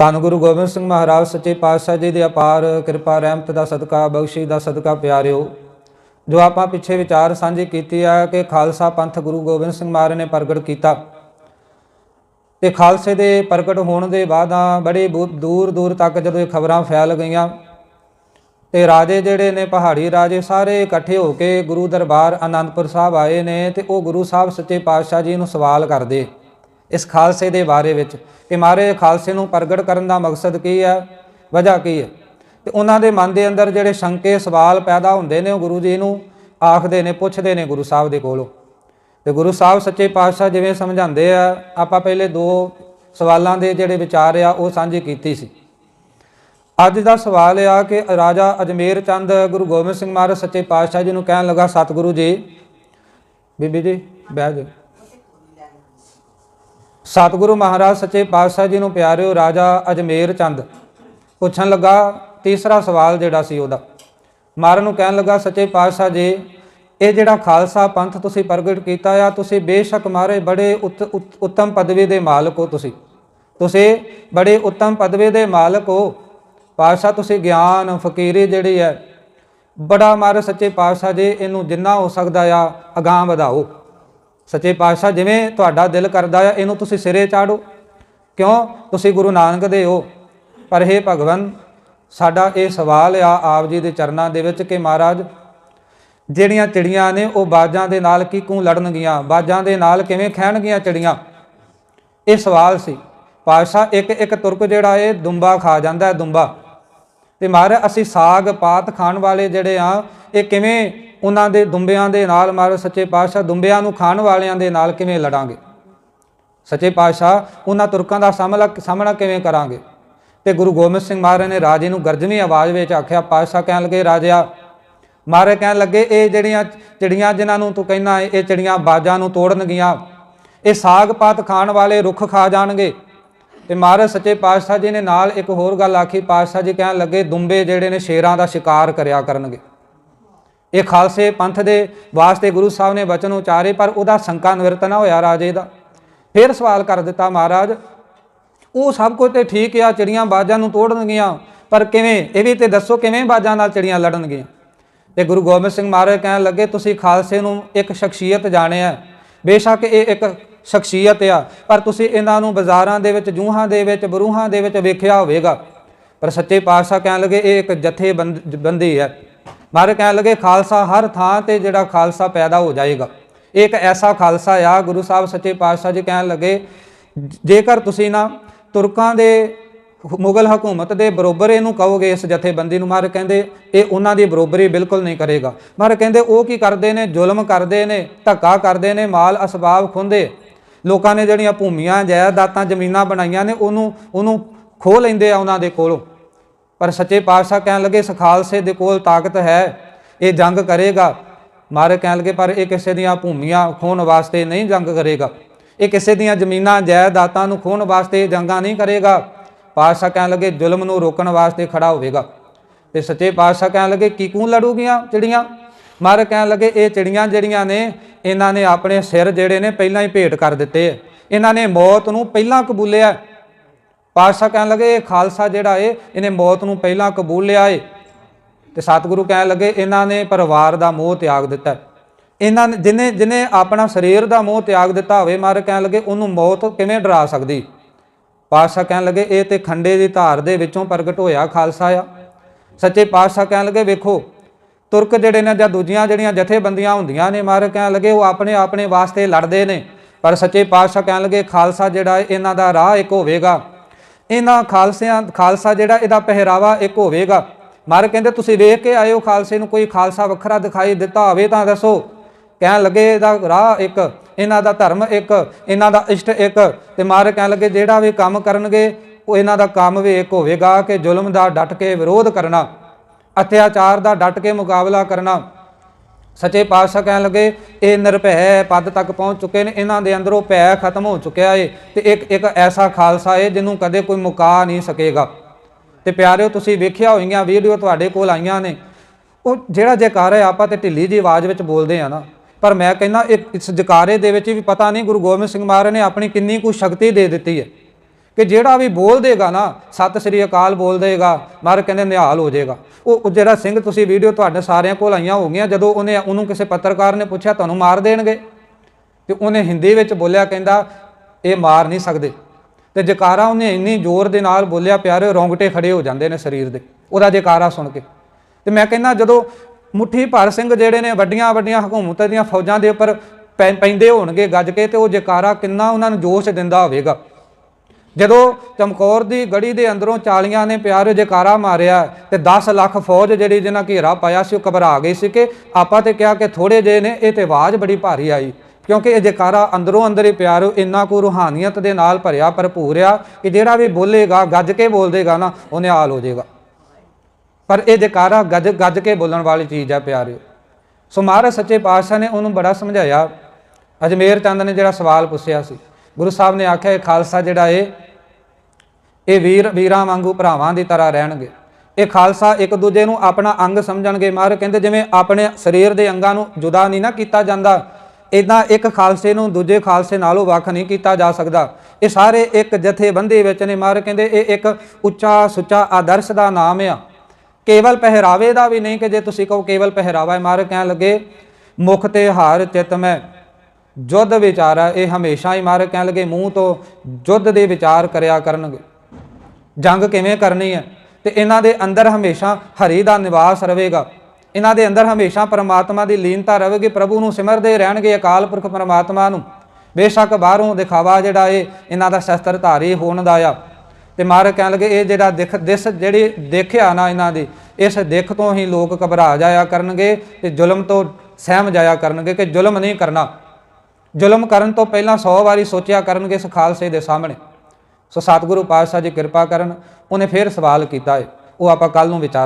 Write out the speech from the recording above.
ਧੰਨ ਗੁਰੂ ਗੋਬਿੰਦ ਸਿੰਘ ਮਹਾਰਾਜ, ਸੱਚੇ ਪਾਤਸ਼ਾਹ ਜੀ ਦੀ ਅਪਾਰ ਕਿਰਪਾ, ਰਹਿਮਤ ਦਾ ਸਦਕਾ, ਬਖਸ਼ੀ ਦਾ ਸਦਕਾ ਪਿਆਰਿਓ। ਜੋ ਆਪਾਂ ਪਿੱਛੇ ਵਿਚਾਰ ਸਾਂਝੀ ਕੀਤੀ ਆ ਕਿ ਖਾਲਸਾ ਪੰਥ ਗੁਰੂ ਗੋਬਿੰਦ ਸਿੰਘ ਮਹਾਰਾਜ ਨੇ ਪ੍ਰਗਟ ਕੀਤਾ। ਤੇ ਖਾਲਸੇ ਦੇ ਪ੍ਰਗਟ ਹੋਣ ਦੇ ਬਾਅਦਾਂ ਬੜੇ ਦੂਰ ਦੂਰ ਤੱਕ ਜਦੋਂ ਇਹ ਖਬਰਾਂ ਫੈਲ ਗਈਆਂ, ਤੇ ਰਾਜੇ ਜਿਹੜੇ ਨੇ, ਪਹਾੜੀ ਰਾਜੇ ਸਾਰੇ ਇਕੱਠੇ ਹੋ ਕੇ ਗੁਰੂ ਦਰਬਾਰ ਆਨੰਦਪੁਰ ਸਾਹਿਬ ਆਏ ਨੇ ਤੇ ਉਹ ਗੁਰੂ ਸਾਹਿਬ ਸੱਚੇ ਪਾਤਸ਼ਾਹ ਜੀ ਨੂੰ ਸਵਾਲ ਕਰਦੇ। ਇਸ ਖਾਲਸੇ ਦੇ ਬਾਰੇ ਵਿੱਚ ਕਿ ਮਾਰੇ ਖਾਲਸੇ ਨੂੰ ਪ੍ਰਗਟ ਕਰਨ ਦਾ ਮਕਸਦ ਕੀ ਹੈ, ਵਜ੍ਹਾ ਕੀ ਹੈ? ਤੇ ਉਹਨਾਂ ਦੇ ਮਨ ਦੇ ਅੰਦਰ ਜਿਹੜੇ ਸ਼ੰਕੇ, ਸਵਾਲ ਪੈਦਾ ਹੁੰਦੇ ਨੇ ਉਹ ਗੁਰੂ ਜੀ ਨੂੰ ਆਖਦੇ ਨੇ, ਪੁੱਛਦੇ ਨੇ ਗੁਰੂ ਸਾਹਿਬ ਦੇ ਕੋਲੋਂ। ਤੇ ਗੁਰੂ ਸਾਹਿਬ ਸੱਚੇ ਪਾਤਸ਼ਾਹ ਜਿਵੇਂ ਸਮਝਾਉਂਦੇ ਆ, ਆਪਾਂ ਪਹਿਲੇ ਦੋ ਸਵਾਲਾਂ ਦੇ ਜਿਹੜੇ ਵਿਚਾਰ ਆ, ਉਹ ਸਾਂਝੇ ਕੀਤੀ ਸੀ। ਅੱਜ ਦਾ ਸਵਾਲ ਆ ਕਿ ਰਾਜਾ ਅਜਮੇਰ ਚੰਦ ਗੁਰੂ ਗੋਬਿੰਦ ਸਿੰਘ ਮਹਾਰਾਜ ਸੱਚੇ ਪਾਤਸ਼ਾਹ ਜੀ ਨੂੰ ਕਹਿਣ ਲੱਗਾ, ਸਤਿਗੁਰੂ ਜੀ, ਬੀਬੀ ਜੀ, ਬਹਿ ਜਾਓ। ਸਤਿਗੁਰੂ ਮਹਾਰਾਜ ਸੱਚੇ ਪਾਤਸ਼ਾਹ ਜੀ ਨੂੰ ਪਿਆਰਿਓ ਰਾਜਾ ਅਜਮੇਰ ਚੰਦ। ਪੁੱਛਣ ਲੱਗਾ, ਤੀਸਰਾ ਸਵਾਲ ਜਿਹੜਾ ਸੀ ਉਹਦਾ। ਮਾਰਨ ਨੂੰ ਕਹਿਣ ਲੱਗਾ, ਸੱਚੇ ਪਾਤਸ਼ਾਹ ਜੀ, ਇਹ ਜਿਹੜਾ ਖਾਲਸਾ ਪੰਥ ਤੁਸੀਂ ਪ੍ਰਗਟ ਕੀਤਾ ਆ, ਤੁਸੀਂ ਬੇਸ਼ੱਕ ਮਾਰੇ ਬੜੇ ਉੱਤ- ਉੱਤ- ਉੱਤਮ ਪਦਵੀ ਦੇ ਮਾਲਕ ਹੋ ਤੁਸੀਂ। ਤੁਸੀਂ ਬੜੇ ਉੱਤਮ ਪਦਵੀ ਦੇ ਮਾਲਕ ਹੋ। ਪਾਤਸ਼ਾਹ, ਤੁਸੀਂ ਗਿਆਨ, ਫਕੀਰੀ ਜਿਹੜੀ ਹੈ, ਬੜਾ ਮਾਰ ਸੱਚੇ ਪਾਤਸ਼ਾਹ ਜੀ, ਇਹਨੂੰ ਜਿੰਨਾ ਹੋ ਸਕਦਾ ਆ, ਅਗਾਹ ਵਧਾਓ। ਸੱਚੇ ਪਾਤਸ਼ਾਹ ਜਿਵੇਂ ਤੁਹਾਡਾ ਦਿਲ ਕਰਦਾ ਆ, ਇਹਨੂੰ ਤੁਸੀਂ ਸਿਰੇ ਚਾੜੋ। ਕਿਉਂ? ਤੁਸੀਂ ਗੁਰੂ ਨਾਨਕ ਦੇ ਹੋ। ਪਰ ਇਹ ਭਗਵਨ ਸਾਡਾ ਇਹ ਸਵਾਲ ਆ ਆਪ ਜੀ ਦੇ ਚਰਨਾਂ ਦੇ ਵਿੱਚ ਕਿ ਮਹਾਰਾਜ, ਜਿਹੜੀਆਂ ਚਿੜੀਆਂ ਨੇ ਉਹ ਬਾਜਾਂ ਦੇ ਨਾਲ ਕਿਉਂ ਲੜਨਗੀਆਂ? ਬਾਜਾਂ ਦੇ ਨਾਲ ਕਿਵੇਂ ਖਹਿਣਗੀਆਂ ਚਿੜੀਆਂ? ਇਹ ਸਵਾਲ ਸੀ। ਪਾਤਸ਼ਾਹ ਇੱਕ ਇੱਕ ਤੁਰਕ ਜਿਹੜਾ ਇਹ ਦੁੰਬਾ ਖਾ ਜਾਂਦਾ ਹੈ, ਦੁੰਬਾ। ਤੇ ਮਹਾਰਾਜ ਅਸੀਂ ਸਾਗ ਪਾਤ ਖਾਣ ਵਾਲੇ ਜਿਹੜੇ ਆ, ਇਹ ਕਿਵੇਂ ਉਹਨਾਂ ਦੇ ਦੁੰਬਿਆਂ ਦੇ ਨਾਲ ਮਹਾਰਾਜ ਸੱਚੇ ਪਾਤਸ਼ਾਹ ਦੁੰਬਿਆਂ ਨੂੰ ਖਾਣ ਵਾਲਿਆਂ ਦੇ ਨਾਲ ਕਿਵੇਂ ਲੜਾਂਗੇ? ਸੱਚੇ ਪਾਤਸ਼ਾਹ ਉਹਨਾਂ ਤੁਰਕਾਂ ਦਾ ਸਾਹਮਣਾ ਸਾਹਮਣਾ ਕਿਵੇਂ ਕਰਾਂਗੇ? ਤੇ ਗੁਰੂ ਗੋਬਿੰਦ ਸਿੰਘ ਮਹਾਰਾਜ ਨੇ ਰਾਜੇ ਨੂੰ ਗਰਜਵੀਂ ਆਵਾਜ਼ ਵਿੱਚ ਆਖਿਆ, ਪਾਤਸ਼ਾਹ ਕਹਿਣ ਲੱਗੇ, ਰਾਜਿਆ, ਮਹਾਰਾਜ ਕਹਿਣ ਲੱਗੇ, ਇਹ ਜਿਹੜੀਆਂ, ਚਿੜੀਆਂ ਜਿਨ੍ਹਾਂ ਨੂੰ ਤੂੰ ਕਹਿੰਦਾ ਇਹ ਚਿੜੀਆਂ ਬਾਜਾਂ ਨੂੰ ਤੋੜਨਗੀਆਂ। ਇਹ ਸਾਗ ਪਾਤ ਖਾਣ ਵਾਲੇ ਰੁੱਖ ਖਾ ਜਾਣਗੇ। ਤੇ ਮਹਾਰਾਜ ਸੱਚੇ ਪਾਤਸ਼ਾਹ ਜੀ ਨੇ ਨਾਲ ਇੱਕ ਹੋਰ ਗੱਲ ਆਖੀ, ਪਾਤਸ਼ਾਹ ਜੀ ਕਹਿਣ ਲੱਗੇ, ਦੁੰਬੇ ਜਿਹੜੇ ਨੇ ਸ਼ੇਰਾਂ ਦਾ ਸ਼ਿਕਾਰ ਕਰਿਆ ਕਰਨਗੇ। ਇਹ ਖਾਲਸੇ ਪੰਥ ਦੇ ਵਾਸਤੇ ਗੁਰੂ ਸਾਹਿਬ ਨੇ ਬਚਨ ਉਚਾਰੇ, ਪਰ ਉਹਦਾ ਸ਼ੰਕਾ ਨਿਵਰਤ ਨਾ ਹੋਇਆ ਰਾਜੇ ਦਾ। ਫਿਰ ਸਵਾਲ ਕਰ ਦਿੱਤਾ ਮਹਾਰਾਜ, ਉਹ ਸਭ ਕੁਝ ਤੇ ਠੀਕ ਆ, ਚਿੜੀਆਂ ਬਾਜਾਂ ਨੂੰ ਤੋੜਨਗੀਆਂ, ਪਰ ਕਿਵੇਂ? ਇਹ ਵੀ ਤੇ ਦੱਸੋ ਕਿਵੇਂ ਬਾਜਾਂ ਨਾਲ ਚਿੜੀਆਂ ਲੜਨਗੀਆਂ? ਤੇ ਗੁਰੂ ਗੋਬਿੰਦ ਸਿੰਘ ਮਹਾਰਾਜ ਕਹਿਣ ਲੱਗੇ, ਤੁਸੀਂ ਖਾਲਸੇ ਨੂੰ ਇੱਕ ਸ਼ਖਸੀਅਤ ਜਾਣਿਆ ਬੇਸ਼ੱਕ ਇਹ ਇੱਕ ਸ਼ਖਸੀਅਤ ਆ, ਪਰ ਤੁਸੀਂ ਇਹਨਾਂ ਨੂੰ ਬਾਜ਼ਾਰਾਂ ਦੇ ਵਿੱਚ, ਜੂਹਾਂ ਦੇ ਵਿੱਚ, ਬਰੂਹਾਂ ਦੇ ਵਿੱਚ ਵੇਖਿਆ ਹੋਵੇਗਾ। ਪਰ ਸੱਚੇ ਪਾਤਸ਼ਾਹ ਕਹਿਣ ਲੱਗੇ, ਇਹ ਇੱਕ ਜਥੇ ਬੰਦੀ ਹੈ। ਮਾਰੇ ਕਹਿਣ ਲੱਗੇ, ਖਾਲਸਾ ਹਰ ਥਾਂ ਤੇ ਜਿਹੜਾ ਖਾਲਸਾ ਪੈਦਾ ਹੋ ਜਾਏਗਾ। ਇਹ ਇੱਕ ਐਸਾ ਖਾਲਸਾ ਆ, ਗੁਰੂ ਸਾਹਿਬ ਸੱਚੇ ਪਾਤਸ਼ਾਹ ਜੀ ਕਹਿਣ ਲੱਗੇ, ਜੇਕਰ ਤੁਸੀਂ ਨਾ ਤੁਰਕਾਂ ਦੇ ਮੁਗਲ ਹਕੂਮਤ ਦੇ ਬਰੋਬਰ ਇਹਨੂੰ ਕਹੋਗੇ, ਇਸ ਜਥੇਬੰਦੀ ਨੂੰ ਮਾਰ ਕਹਿੰਦੇ, ਇਹ ਉਹਨਾਂ ਦੀ ਬਰੋਬਰੀ ਬਿਲਕੁਲ ਨਹੀਂ ਕਰੇਗਾ। ਮਾਰ ਕਹਿੰਦੇ, ਉਹ ਕੀ ਕਰਦੇ ਨੇ? ਜ਼ੁਲਮ ਕਰਦੇ ਨੇ, ਧੱਕਾ ਕਰਦੇ ਨੇ, ਮਾਲ ਅਸਬਾਬ ਖੁੰਦੇ। ਲੋਕਾਂ ਨੇ ਜਿਹੜੀਆਂ ਭੂਮੀਆਂ, ਜਾਇਦਾਦਾਂ, ਜ਼ਮੀਨਾਂ ਬਣਾਈਆਂ ਨੇ, ਉਹਨੂੰ ਉਹਨੂੰ ਖੋਹ ਲੈਂਦੇ ਆ ਉਹਨਾਂ ਦੇ ਕੋਲੋਂ। ਪਰ ਸੱਚੇ ਪਾਤਸ਼ਾਹ ਕਹਿਣ ਲੱਗੇ, ਇਸ ਦੇ ਕੋਲ ਤਾਕਤ ਹੈ, ਇਹ ਜੰਗ ਕਰੇਗਾ। ਮਾਰੇ ਕਹਿਣ ਲੱਗੇ, ਪਰ ਇਹ ਕਿਸੇ ਦੀਆਂ ਭੂਮੀਆਂ ਖੋਣ ਵਾਸਤੇ ਨਹੀਂ ਜੰਗ ਕਰੇਗਾ। ਇਹ ਕਿਸੇ ਦੀਆਂ ਜ਼ਮੀਨਾਂ, ਜਾਇਦਾਦਾਂ ਨੂੰ ਖੋਣ ਵਾਸਤੇ ਜੰਗਾਂ ਨਹੀਂ ਕਰੇਗਾ। ਪਾਤਸ਼ਾਹ ਕਹਿਣ ਲੱਗੇ, ਜ਼ੁਲਮ ਨੂੰ ਰੋਕਣ ਵਾਸਤੇ ਖੜਾ ਹੋਵੇਗਾ। ਤੇ ਸੱਚੇ ਪਾਤਸ਼ਾਹ ਕਹਿਣ ਲੱਗੇ, ਕੀ ਕਿਉਂ ਲੜੂਗੀਆਂ ਚਿੜੀਆਂ? ਮਾਰੇ ਕਹਿਣ ਲੱਗੇ, ਇਹ ਚਿੜੀਆਂ ਜਿਹੜੀਆਂ ਨੇ, ਇਹਨਾਂ ਨੇ ਆਪਣੇ ਸਿਰ ਜਿਹੜੇ ਨੇ ਪਹਿਲਾਂ ਹੀ ਭੇਟ ਕਰ ਦਿੱਤੇ। ਇਹਨਾਂ ਨੇ ਮੌਤ ਨੂੰ ਪਹਿਲਾਂ ਕਬੂਲਿਆ। ਪਾਤਸ਼ਾਹ ਕਹਿਣ ਲੱਗੇ, ਇਹ ਖਾਲਸਾ ਜਿਹੜਾ ਏ, ਇਹਨੇ ਮੌਤ ਨੂੰ ਪਹਿਲਾਂ ਕਬੂਲ ਲਿਆ ਏ। ਤੇ ਸਤਿਗੁਰੂ ਕਹਿਣ ਲੱਗੇ, ਇਹਨਾਂ ਨੇ ਪਰਿਵਾਰ ਦਾ ਮੋਹ ਤਿਆਗ ਦਿੱਤਾ ਇਹਨਾਂ ਨੇ, ਜਿਨੇ ਜਿਨੇ ਆਪਣਾ ਸਰੀਰ ਦਾ ਮੋਹ ਤਿਆਗ ਦਿੱਤਾ ਹੋਵੇ ਮਾਰੇ ਕਹਿਣ ਲੱਗੇ, ਉਹਨੂੰ ਮੌਤ ਕਿਵੇਂ ਡਰਾ ਸਕਦੀ? ਪਾਤਸ਼ਾਹ ਕਹਿਣ ਲੱਗੇ, ਇਹ ਤੇ ਖੰਡੇ ਦੀ ਧਾਰ ਦੇ ਵਿੱਚੋਂ ਪ੍ਰਗਟ ਹੋਇਆ ਖਾਲਸਾ ਆ। ਸੱਚੇ ਪਾਤਸ਼ਾਹ ਕਹਿਣ ਲੱਗੇ, ਵੇਖੋ, ਤੁਰਕ ਜਿਹੜੇ ਨੇ ਜਾਂ ਦੂਜੀਆਂ ਜਿਹੜੀਆਂ ਜਥੇਬੰਦੀਆਂ ਹੁੰਦੀਆਂ ਨੇ ਮਾਰ ਕਹਿਣ ਲੱਗੇ, ਉਹ ਆਪਣੇ ਆਪਣੇ ਵਾਸਤੇ ਲੜਦੇ ਨੇ। ਪਰ ਸੱਚੇ ਪਾਤਸ਼ਾਹ ਕਹਿਣ ਲੱਗੇ, ਖਾਲਸਾ ਜਿਹੜਾ ਇਹਨਾਂ ਦਾ ਰਾਹ ਇੱਕ ਹੋਵੇਗਾ। ਇਹਨਾਂ ਖਾਲਸਿਆਂ, ਖਾਲਸਾ ਜਿਹੜਾ ਇਹਦਾ ਪਹਿਰਾਵਾ ਇੱਕ ਹੋਵੇਗਾ। ਮਾਰ ਕਹਿੰਦੇ, ਤੁਸੀਂ ਵੇਖ ਕੇ ਆਏ ਹੋ ਖਾਲਸੇ ਨੂੰ, ਕੋਈ ਖਾਲਸਾ ਵੱਖਰਾ ਦਿਖਾਈ ਦਿੱਤਾ ਹੋਵੇ ਤਾਂ ਦੱਸੋ। ਕਹਿਣ ਲੱਗੇ, ਇਹਦਾ ਰਾਹ ਇੱਕ, ਇਹਨਾਂ ਦਾ ਧਰਮ ਇੱਕ, ਇਹਨਾਂ ਦਾ ਇਸ਼ਟ ਇੱਕ। ਤੇ ਮਾਰ ਕਹਿਣ ਲੱਗੇ, ਜਿਹੜਾ ਵੀ ਕੰਮ ਕਰਨਗੇ, ਉਹ ਇਹਨਾਂ ਦਾ ਕੰਮ ਵੀ ਇੱਕ ਹੋਵੇਗਾ ਕਿ ਜ਼ੁਲਮ ਦਾ ਡਟ ਕੇ ਵਿਰੋਧ ਕਰਨਾ, ਅਤਿਆਚਾਰ ਦਾ ਡਟ ਕੇ ਮੁਕਾਬਲਾ ਕਰਨਾ। ਸੱਚੇ ਪਾਤਸ਼ਾਹ ਕਹਿਣ ਲੱਗੇ, ਇਹ ਨਿਰਭੈ ਪਦ ਤੱਕ ਪਹੁੰਚ ਚੁੱਕੇ ਨੇ, ਇਹਨਾਂ ਦੇ ਅੰਦਰੋਂ ਭੈ ਖਤਮ ਹੋ ਚੁੱਕਿਆ ਏ ਤੇ ਇੱਕ ਇੱਕ ਐਸਾ ਖਾਲਸਾ ਏ ਜਿਹਨੂੰ ਕਦੇ ਕੋਈ ਮੁਕਾ ਨਹੀਂ ਸਕੇਗਾ। ਤੇ ਪਿਆਰਿਓ, ਤੁਸੀਂ ਵੇਖਿਆ ਹੋਈਆਂ ਵੀਡੀਓ ਤੁਹਾਡੇ ਕੋਲ ਆਈਆਂ ਨੇ। ਉਹ ਜਿਹੜਾ ਜੈਕਾਰਾ ਹੈ, ਆਪਾਂ ਤੇ ਢਿੱਲੀ ਜੀ ਆਵਾਜ਼ ਵਿੱਚ ਬੋਲਦੇ ਆ ਨਾ। ਪਰ ਮੈਂ ਕਹਿੰਦਾ ਇਸ ਜਕਾਰੇ ਦੇ ਵਿੱਚ ਵੀ ਪਤਾ ਨਹੀਂ ਗੁਰੂ ਗੋਬਿੰਦ ਸਿੰਘ ਮਹਾਰਾਜ ਨੇ ਆਪਣੀ ਕਿੰਨੀ ਕੁ ਸ਼ਕਤੀ ਦੇ ਦਿੱਤੀ ਹੈ। ਕਿ ਜਿਹੜਾ ਵੀ ਬੋਲ ਦੇਗਾ ਨਾ, ਸਤਿ ਸ੍ਰੀ ਅਕਾਲ ਬੋਲ ਦੇਗਾ ਮਹਾਰਾਜ ਕਹਿੰਦੇ ਨਿਹਾਲ ਹੋ ਜਾਏਗਾ। ਉਹ ਜਿਹੜਾ ਸਿੰਘ, ਤੁਸੀਂ ਵੀਡੀਓ ਤੁਹਾਡੇ ਸਾਰਿਆਂ ਕੋਲ ਆਈਆਂ ਹੋ ਗਈਆਂ ਜਦੋਂ ਉਹਨੇ ਉਹਨੂੰ ਕਿਸੇ ਪੱਤਰਕਾਰ ਨੇ ਪੁੱਛਿਆ, ਤੁਹਾਨੂੰ ਮਾਰ ਦੇਣਗੇ? ਤੇ ਉਹਨੇ ਹਿੰਦੀ ਵਿੱਚ ਬੋਲਿਆ ਕਹਿੰਦਾ, ਇਹ ਮਾਰ ਨਹੀਂ ਸਕਦੇ। ਤੇ ਜਕਾਰਾ ਉਹਨੇ ਇੰਨੀ ਜ਼ੋਰ ਦੇ ਨਾਲ ਬੋਲਿਆ, ਪਿਆਰੇ, ਰੋਂਗਟੇ ਖੜੇ ਹੋ ਜਾਂਦੇ ਨੇ ਸਰੀਰ ਦੇ। ਉਹਦਾ ਜਕਾਰਾ ਸੁਣ ਕੇ। ਤੇ ਮੈਂ ਕਹਿੰਦਾ, ਜਦੋਂ ਮੁੱਠੀ ਭਰ ਸਿੰਘ ਜਿਹੜੇ ਨੇ ਵੱਡੀਆਂ ਵੱਡੀਆਂ ਹਕੂਮਤਾਂ ਦੀਆਂ ਫੌਜਾਂ ਦੇ ਉੱਪਰ ਪੈ- ਪੈਂਦੇ ਹੋਣਗੇ ਗੱਜ ਕੇ, ਤੇ ਉਹ ਜਕਾਰਾ ਕਿੰਨਾ ਉਹਨਾਂ ਨੂੰ ਜੋਸ਼ ਦਿੰਦਾ ਹੋਵੇਗਾ। ਜਦੋਂ ਚਮਕੌਰ ਦੀ ਗੜੀ ਦੇ ਅੰਦਰੋਂ ਚਾਲੀਆਂ ਨੇ ਪਿਆਰ ਜਕਾਰਾ ਮਾਰਿਆ ਤੇ 10 ਲੱਖ ਫੌਜ ਜਿਹੜੀ ਜਿਹਨਾਂ ਘੇਰਾ ਪਾਇਆ ਸੀ ਉਹ ਘਬਰਾ ਗਈ ਸੀ ਕਿ ਆਪਾਂ ਤੇ ਕਿਹਾ ਕਿ ਥੋੜੇ ਜੇ ਨੇ, ਇਹ ਤੇ ਆਵਾਜ਼ ਬੜੀ ਭਾਰੀ ਆਈ। ਕਿਉਂਕਿ ਇਹ ਜਕਾਰਾ ਅੰਦਰੋਂ ਅੰਦਰ ਹੀ ਪਿਆਰੋ ਇੰਨਾ ਕੁ ਰੂਹਾਨੀਅਤ ਦੇ ਨਾਲ ਭਰਿਆ, ਭਰਪੂਰ ਆ ਕਿ ਜਿਹੜਾ ਵੀ ਬੋਲੇਗਾ, ਗੱਜ ਕੇ ਬੋਲ ਦੇਗਾ ਨਾ, ਉਹ ਨਿਹਾਲ ਹੋ ਜਾਏਗਾ। ਪਰ ਇਹ ਜਕਾਰਾ ਗੱਜ ਗੱਜ ਕੇ ਬੋਲਣ ਵਾਲੀ ਚੀਜ਼ ਆ ਪਿਆਰਿਓ। ਸੋ ਮਹਾਰਾਜ ਸੱਚੇ ਪਾਤਸ਼ਾਹ ਨੇ ਉਹਨੂੰ ਬੜਾ ਸਮਝਾਇਆ। ਅਜਮੇਰ ਚੰਦ ਨੇ ਜਿਹੜਾ ਸਵਾਲ ਪੁੱਛਿਆ ਸੀ। ਗੁਰੂ ਸਾਹਿਬ ਨੇ ਆਖਿਆ, ਇਹ ਖਾਲਸਾ ਜਿਹੜਾ ਇਹ ਇਹ ਵੀਰ, ਵੀਰਾਂ ਵਾਂਗੂ ਭਰਾਵਾਂ ਦੀ ਤਰ੍ਹਾਂ ਰਹਿਣਗੇ। ਇਹ ਖਾਲਸਾ ਇੱਕ ਦੂਜੇ ਨੂੰ ਆਪਣਾ ਅੰਗ ਸਮਝਣਗੇ। ਮਾਰ ਕਹਿੰਦੇ, ਜਿਵੇਂ ਆਪਣੇ ਸਰੀਰ ਦੇ ਅੰਗਾਂ ਨੂੰ ਜੁਦਾ ਨਹੀਂ ਨਾ ਕੀਤਾ ਜਾਂਦਾ ਇਦਾਂ ਇੱਕ ਖਾਲਸੇ ਨੂੰ ਦੂਜੇ ਖਾਲਸੇ ਨਾਲੋਂ ਵੱਖ ਨਹੀਂ ਕੀਤਾ ਜਾ ਸਕਦਾ। ਇਹ ਸਾਰੇ ਇੱਕ ਜਥੇਬੰਦੀ ਵਿੱਚ ਨੇ। ਮਾਰ ਕਹਿੰਦੇ, ਇਹ ਇੱਕ ਉੱਚਾ ਸੁੱਚਾ ਆਦਰਸ਼ ਦਾ ਨਾਮ ਆ। ਕੇਵਲ ਪਹਿਰਾਵੇ ਦਾ ਵੀ ਨਹੀਂ ਕਿ ਜੇ ਤੁਸੀਂ ਕਹੋ ਕੇਵਲ ਪਹਿਰਾਵਾ ਹੈ। ਮਹਾਰਾਜ ਕਹਿਣ ਲੱਗੇ, ਮੁਖ ਤੇ ਹਾਰ ਚਿਤ ਮੈਂ ਜੁੱਧ ਵਿਚਾਰਾ, ਇਹ ਹਮੇਸ਼ਾ ਹੀ ਮਾਰ ਕਹਿਣ ਲੱਗੇ, ਮੂੰਹ ਤੋਂ ਜੁੱਧ ਦੇ ਵਿਚਾਰ ਕਰਿਆ ਕਰਨਗੇ। ਜੰਗ ਕਿਵੇਂ ਕਰਨੀ ਹੈ? ਤੇ ਇਹਨਾਂ ਦੇ ਅੰਦਰ ਹਮੇਸ਼ਾ ਹਰੀ ਦਾ ਨਿਵਾਸ ਰਹੇਗਾ। ਇਹਨਾਂ ਦੇ ਅੰਦਰ ਹਮੇਸ਼ਾ ਪਰਮਾਤਮਾ ਦੀ ਲੀਨਤਾ ਰਹੇਗੀ। ਪ੍ਰਭੂ ਨੂੰ ਸਿਮਰਦੇ ਰਹਿਣਗੇ ਅਕਾਲ ਪੁਰਖ ਪਰਮਾਤਮਾ ਨੂੰ। ਬੇਸ਼ੱਕ ਬਾਹਰੋਂ ਦਿਖਾਵਾ ਜਿਹੜਾ ਇਹ ਇਹਨਾਂ ਦਾ ਸ਼ਸਤਰ ਧਾਰੀ ਹੋਣ ਦਾ ਆ। ਤੇ ਮਾਰ ਕਹਿਣ ਲੱਗੇ, ਇਹ ਜਿਹੜਾ ਦਿਖ ਦਿਸ ਜਿਹੜੀ ਦੇਖਿਆ ਨਾ ਇਹਨਾਂ ਦੀ, ਇਸ ਦੇਖ ਤੋਂ ਹੀ ਲੋਕ ਘਬਰਾ ਜਾਇਆ ਕਰਨਗੇ ਤੇ ਜ਼ੁਲਮ ਤੋਂ ਸਹਿਮ ਜਾਇਆ ਕਰਨਗੇ ਕਿ ਜ਼ੁਲਮ ਨਹੀਂ ਕਰਨਾ। ਜ਼ੁਲਮ ਕਰਨ ਤੋਂ ਪਹਿਲਾਂ 100 ਵਾਰੀ ਸੋਚਿਆ ਕਰਨਗੇ ਇਸ ਖਾਲਸੇ ਦੇ ਸਾਹਮਣੇ। ਸੋ ਸਤਿਗੁਰੂ ਪਾਤਸ਼ਾਹ ਜੀ ਕਿਰਪਾ ਕਰਨ, ਉਹਨੇ ਫਿਰ ਸਵਾਲ ਕੀਤਾ ਹੈ ਉਹ ਆਪਾਂ ਕੱਲ ਨੂੰ ਵਿਚਾਰ